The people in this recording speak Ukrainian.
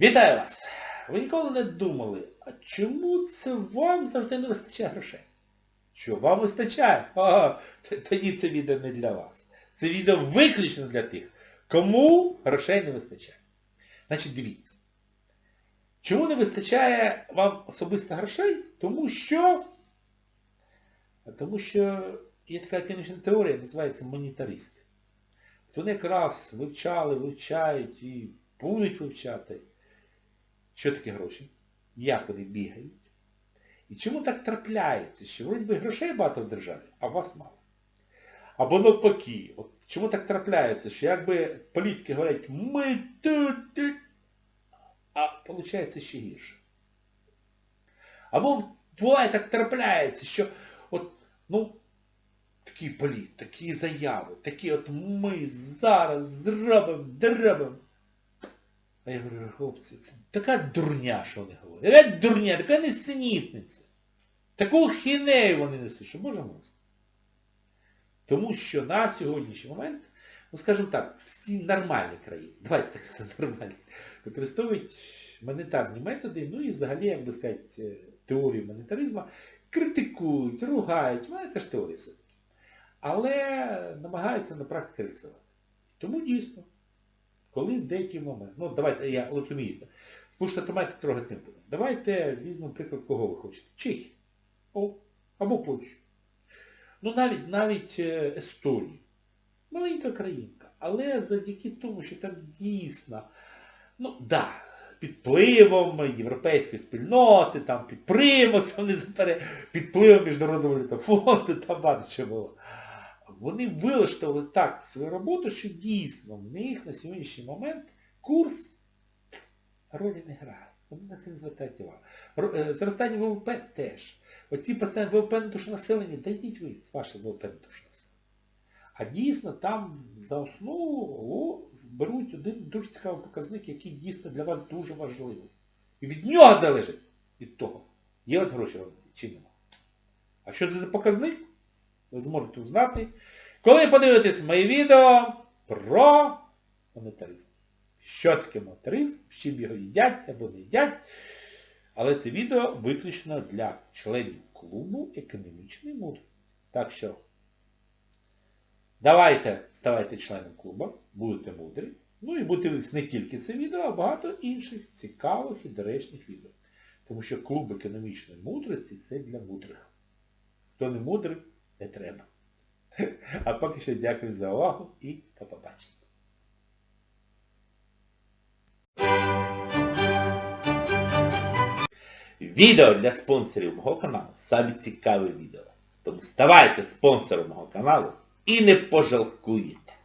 Вітаю вас! Ви ніколи не думали, а чому це вам завжди не вистачає грошей? Що, вам вистачає? Ага, тоді це відео не для вас. Це відео виключно для тих, кому грошей не вистачає. Значить, дивіться. Чому не вистачає вам особисто грошей? Тому що... Тому що є така економічна теорія, називається монетаристи. Вони якраз вивчали, вивчають і будуть вивчати, що таке гроші, як вони бігають. І чому так трапляється, що вроді би грошей багато в державі, а вас мало. Або навпаки, от чому так трапляється, що якби політики говорять, ми тут, тут, а виходить ще гірше. Або буває так трапляється, що от, ну, такі політ, такі заяви, такі от ми зараз зробимо, дробимо. А я говорю, хлопці, це така дурня, що вони говорять. Така дурня, така несенітниця. Таку хінею вони несуть, що Боже милости. Тому що на сьогоднішній момент, ну скажімо так, всі нормальні країни, давайте так сказати, нормальні, використовують монетарні методи, ну і взагалі, як би сказати, теорію монетаризму, критикують, ругають, вона теж теорія все-таки. Але намагаються на практиці реалізувати. Тому дійсно, коли в деякий момент, ну давайте, я розумієте, спуште томати трогати не буду. Давайте візьмемо приклад, кого ви хочете. Чехії. О, або Польщу. Ну навіть навіть е, Естонію. Маленька країнка. Але завдяки тому, що там дійсно, ну да, під впливом європейської спільноти, там під примусом, не запере, під впливом Міжнародного валютного там багато чого було. Вони вилаштували так свою роботу, що дійсно в них на сьогоднішній момент курс ролі не грає. Вони на це не звертають увагу. Е, Зростання ВВП теж. Оці постійні ВВП на душу населення, дайте ви з вашого ВВП на душу населення. А дійсно там за основу беруть один дуже цікавий показник, який дійсно для вас дуже важливий. І від нього залежить від того, є у вас гроші чи нема. А що це за показник? Ви зможете узнати, коли подивитесь моє відео про монетаризм. Що таке монетаризм, з чим його їдять або не їдять. Але це відео виключно для членів клубу економічної мудрості. Так що давайте ставайте членом клубу, будете мудрі. Ну і будете дивитися не тільки це відео, а багато інших цікавих і доречних відео. Тому що клуб економічної мудрості це для мудрих. Хто не мудрий, не треба. А поки що дякую за увагу і до побачення. Відео для спонсорів мого каналу саме цікаве відео. Тому ставайте спонсором мого каналу і не пожалкуєте.